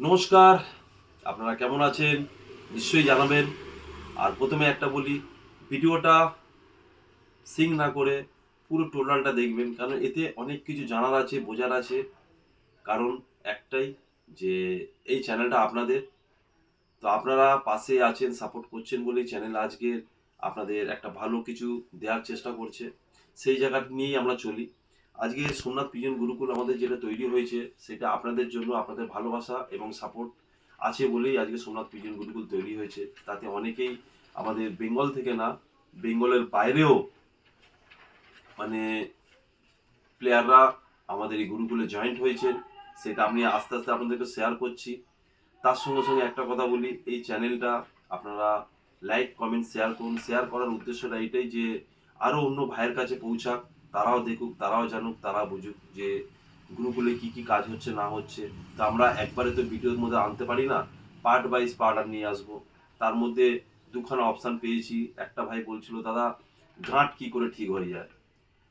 নমস্কার, আপনারা কেমন আছেন? নিশ্চয়ই জানাবেন। আর প্রথমে একটা বলি, ভিডিওটা সিং না করে পুরো টোটালটা দেখবেন, কারণ এতে অনেক কিছু জানার আছে, বোঝার আছে। কারণ একটাই যে, এই চ্যানেলটা আপনাদের। তো আপনারা পাশে আছেন, সাপোর্ট করছেন বলেই চ্যানেল আজকে আপনাদের একটা ভালো কিছু দেওয়ার চেষ্টা করছে। সেই জায়গাটা নিয়েই আমরা চলি। আজকে সোমনাথ পিজন গুরুকুল আমাদের যেটা তৈরি হয়েছে, সেটা আপনাদের জন্য আপনাদের ভালোবাসা এবং সাপোর্ট আছে বলেই আজকে সোমনাথ পিজন গুরুকুল তৈরি হয়েছে। তাতে অনেকেই আমাদের বেঙ্গল থেকে না, বেঙ্গলের বাইরেও মানে প্লেয়াররা আমাদের এই গুরুকুলে জয়েন্ট হয়েছেন, সেটা আমি আস্তে আস্তে আপনাদেরকে শেয়ার করছি। তার সঙ্গে সঙ্গে একটা কথা বলি, এই চ্যানেলটা আপনারা লাইক কমেন্ট শেয়ার করুন। শেয়ার করার উদ্দেশ্যটা এটাই যে আরও অন্য ভাইয়ের কাছে পৌঁছাক তারাও দেখুক, তারাও জানুক, তারা বুঝুক যে গুরুকুলে কি কি কাজ হচ্ছে, না হচ্ছে। তো আমরা একবারে তো ভিডিওর মধ্যে আনতে পারি না। পার্ট বাইজ পার্ট আর নিয়ে আসব। তার মধ্যে দুখানা অপশান পেয়েছি। একটা ভাই বলছিল, দাদা, গাঁট কি করে ঠিক হয়ে যায়?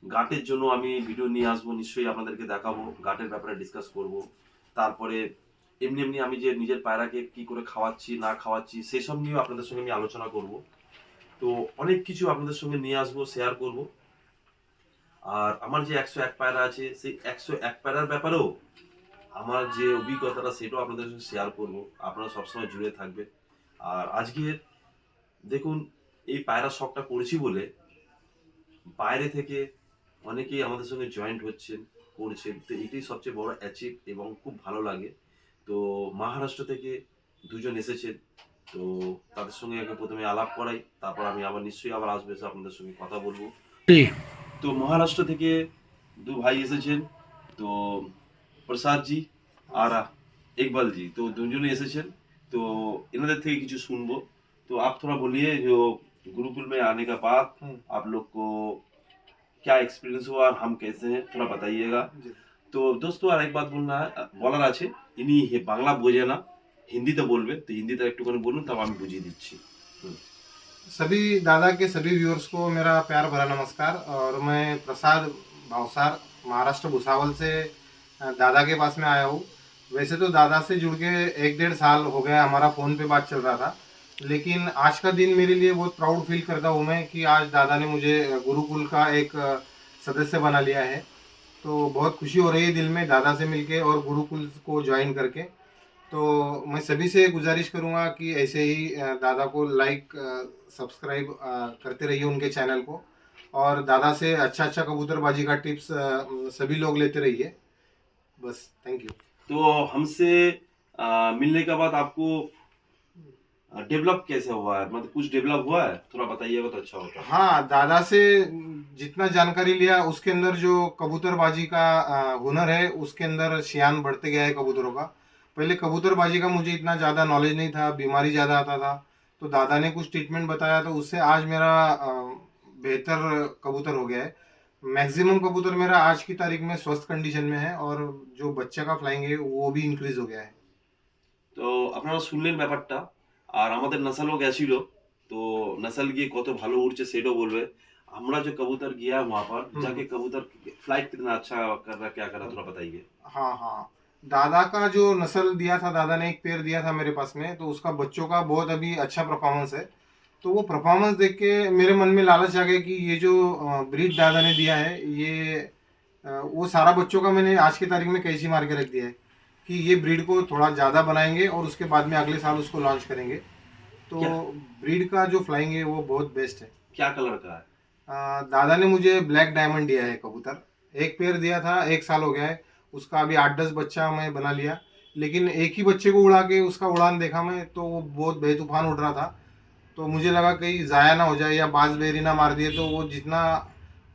গাঁটের জন্য আমি ভিডিও নিয়ে আসব, নিশ্চয়ই আপনাদেরকে দেখাবো, গাঁটের ব্যাপারে ডিসকাস করব। তারপরে এমনি এমনি আমি যে নিজের পায়রাকে কি করে খাওয়াচ্ছি, না খাওয়াচ্ছি, সেসব নিয়েও আপনাদের সঙ্গে আমি আলোচনা করব। তো অনেক কিছু আপনাদের সঙ্গে নিয়ে আসব শেয়ার করব। আর আমার যে একশো এক পায়রা আছে, সেই একশো এক পায়রার ব্যাপারেও আমার যে অভিজ্ঞতাটা সেটাও আপনাদের সঙ্গে শেয়ার করব। আপনারা সবসময় জুড়ে থাকবে আর আজকে দেখুন, এই পায়রা শখটা করেছি বলে বাইরে থেকে অনেকেই আমাদের সঙ্গে জয়েন্ট হচ্ছেন, করছেন। তো এটাই সবচেয়ে বড় অ্যাচিভ এবং খুব ভালো লাগে। তো মহারাষ্ট্র থেকে দুজন এসেছেন। তো তাদের সঙ্গে আগে প্রথমে আলাপ করাই, তারপর আমি আবার নিশ্চয়ই আবার আসবে আপনাদের সঙ্গে কথা বলব। তো মহারাষ্ট্র থেকে দু ভাই এসেছেন তো প্রসাদ জি আর ইকবাল জি তো দুজনে এসেছেন তো এনাদের থেকে কিছু শুনবো तो आप थोड़ा बोलिए जो गुरुकुल में आने का बाद हम्म। आप लोग को क्या एक्सपीरियंस हुआ और हम कैसे हैं थोड़ा बताइएगा তো দোস্ত আর এক বাত বলনা বলার আছে ইনি হে- বাংলা বোঝে না হিন্দিতে বলবে তো হিন্দিতে একটুখানি বলুন তাও আমি বুঝিয়ে দিচ্ছি सभी दादा के सभी व्यूअर्स को मेरा प्यार भरा नमस्कार और मैं प्रसाद भावसार महाराष्ट्र भुसावल से दादा के पास में आया हूँ। वैसे तो दादा से जुड़ के एक डेढ़ साल हो गया हमारा फ़ोन पे बात चल रहा था, लेकिन आज का दिन मेरे लिए बहुत प्राउड फील करता हूँ मैं कि आज दादा ने मुझे गुरुकुल का एक सदस्य बना लिया है। तो बहुत खुशी हो रही है दिल में दादा से मिलके और गुरुकुल को ज्वाइन करके। तो मैं सभी से गुजारिश करूँगा कि ऐसे ही दादा को लाइक सब्सक्राइब करते रहिए उनके चैनल को। और दादा से अच्छा अच्छा कबूतरबाजी का टिप्स सभी लोग लेते रहिए। बस थैंक यू तो हमसे मिलने के बाद आपको डेवलप कैसे हुआ है? मतलब कुछ डेवलप हुआ है? थोड़ा बताइएगा तो अच्छा होता हाँ। दादा से जितना जानकारी लिया उसके अंदर जो कबूतरबाजी का हुनर है उसके अंदर शियान बढ़ते गया है कबूतरों का। पहले कबूतरबाजी का मुझे इतना ज़्यादा नॉलेज नहीं था बीमारी ज़्यादा आता था तो दादा ने कुछ ट्रीटमेंट बताया तो उससे आज मेरा अ, बेहतर कबूतर हो गया है मैक्सिमम कबूतर मेरा आज की तारीख में स्वस्थ कंडीशन में है और जो बच्चे का फ्लाइंग है वो भी इंक्रीज हो गया है তো আপনারা শুনলেন ব্যাপারটা আর আমাদের নাসালও গেছিল তো নাসাল গিয়ে কত ভালো উঠছে সেটাও বলবে আমরা जो कबूतर गया वहां पर हम्म। जाके कबूतर फ्लाइट कितना अच्छा कर रहा क्या कर रहा थोड़ा बताइए हाँ हाँ दादा का जो नस्ल दिया था दादा ने एक पेयर दिया था मेरे पास में तो उसका बच्चों का बहुत अभी अच्छा परफॉर्मेंस है। तो वो परफॉर्मेंस देख के मेरे मन में लालच आ गया कि ये जो ब्रीड दादा ने दिया है ये वो सारा बच्चों का मैंने आज की तारीख में कैसी मार के रख दिया है कि ये ब्रीड को थोड़ा ज़्यादा बनाएँगे और उसके बाद में अगले साल उसको लॉन्च करेंगे। तो? ब्रीड का जो फ्लाइंग है वो बहुत बेस्ट है। क्या कलर का है? दादा ने मुझे ब्लैक डायमंड दिया है कबूतर। एक पेयर दिया था एक साल हो गया है। उसका अभी आठ दस बच्चा मैं बना लिया लेकिन एक ही बच्चे को उड़ा के उसका उड़ान देखा मैं तो वो बहुत बेतूफान उड़ रहा था तो मुझे लगा कहीं ज़ाया ना हो जाए या बाज बेरी ना मार दिए तो वो जितना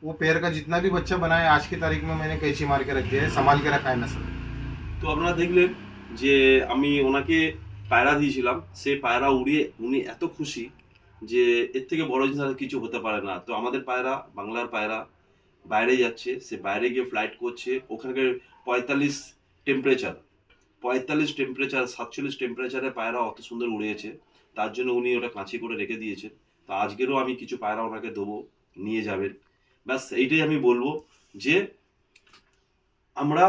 वो पेयर का जितना भी बच्चा बना है आज की तारीख में मैंने कैची मार के रख दिया है संभाल के रखा है नस्ल তো আপনারা দেখলেন যে আমি ওনাকে পায়রা দিয়েছিলাম সেই পায়রা উড়িয়ে উনি এত খুশি যে এর থেকে বড় জিনিস আর কিছু হতে পারে না তো আমাদের পায়রা বাংলার পায়রা বাইরে যাচ্ছে সে বাইরে গিয়ে ফ্লাইট করছে ওখানকার পঁয়তাল্লিশ টেম্পারেচার পঁয়তাল্লিশ টেম্পারেচার সাতচল্লিশ টেম্পারেচারে পায়রা অত সুন্দর উড়িয়েছে তার জন্য উনি ওটা কাঁচি করে রেখে দিয়েছেন। তো আজকেরও আমি কিছু পায়রা ওনাকে দেবো, নিয়ে যাবেন। ব্যাস, এইটাই আমি বলব যে, আমরা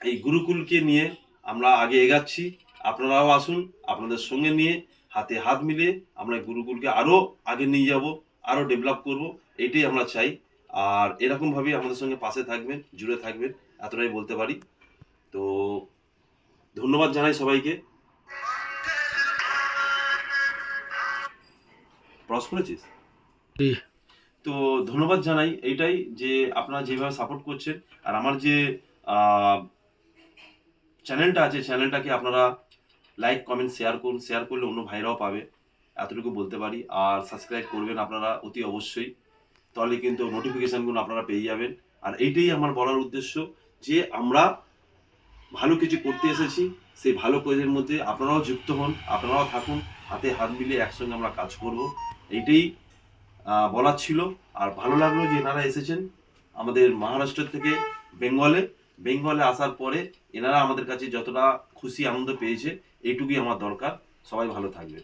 এই গুরুকুলকে নিয়ে আমরা আগে এগাচ্ছি। আপনারাও আসুন, আপনাদের সঙ্গে নিয়ে হাতে হাত মিলিয়ে আমরা গুরুকুলকে আরও আগে নিয়ে যাব আরও ডেভেলপ করব। এটাই আমরা চাই। আর এরকমভাবেই আমাদের সঙ্গে পাশে থাকবেন, জুড়ে থাকবেন। এতটাই বলতে পারি। তো ধন্যবাদ জানাই সবাইকে। ব্রাশ করেছিস? তো ধন্যবাদ জানাই এইটাই যে আপনারা যেভাবে সাপোর্ট করছেন আর আমার যে চ্যানেলটা আছে চ্যানেলটাকে আপনারা লাইক কমেন্ট শেয়ার করুন। শেয়ার করলে অন্য ভাইরাও পাবে। এতটুকু বলতে পারি। আর সাবস্ক্রাইব করবেন আপনারা অতি অবশ্যই। তাহলে কিন্তু নোটিফিকেশানগুলো আপনারা পেয়ে যাবেন। আর এইটাই আমার বলার উদ্দেশ্য। যে আমরা ভালো কিছু করতে এসেছি, সেই ভালো কাজের মধ্যে আপনারাও যুক্ত হন, আপনারাও থাকুন, হাতে হাত মিলিয়ে একসঙ্গে আমরা কাজ করব। এইটাই বলার ছিল। আর ভালো লাগল যে এনারা এসেছেন আমাদের মহারাষ্ট্র থেকে বেঙ্গলে। বেঙ্গলে আসার পরে এনারা আমাদের কাছে যতটা খুশি, আনন্দ পেয়েছে, এইটুকুই আমার দরকার। সবাই ভালো থাকবে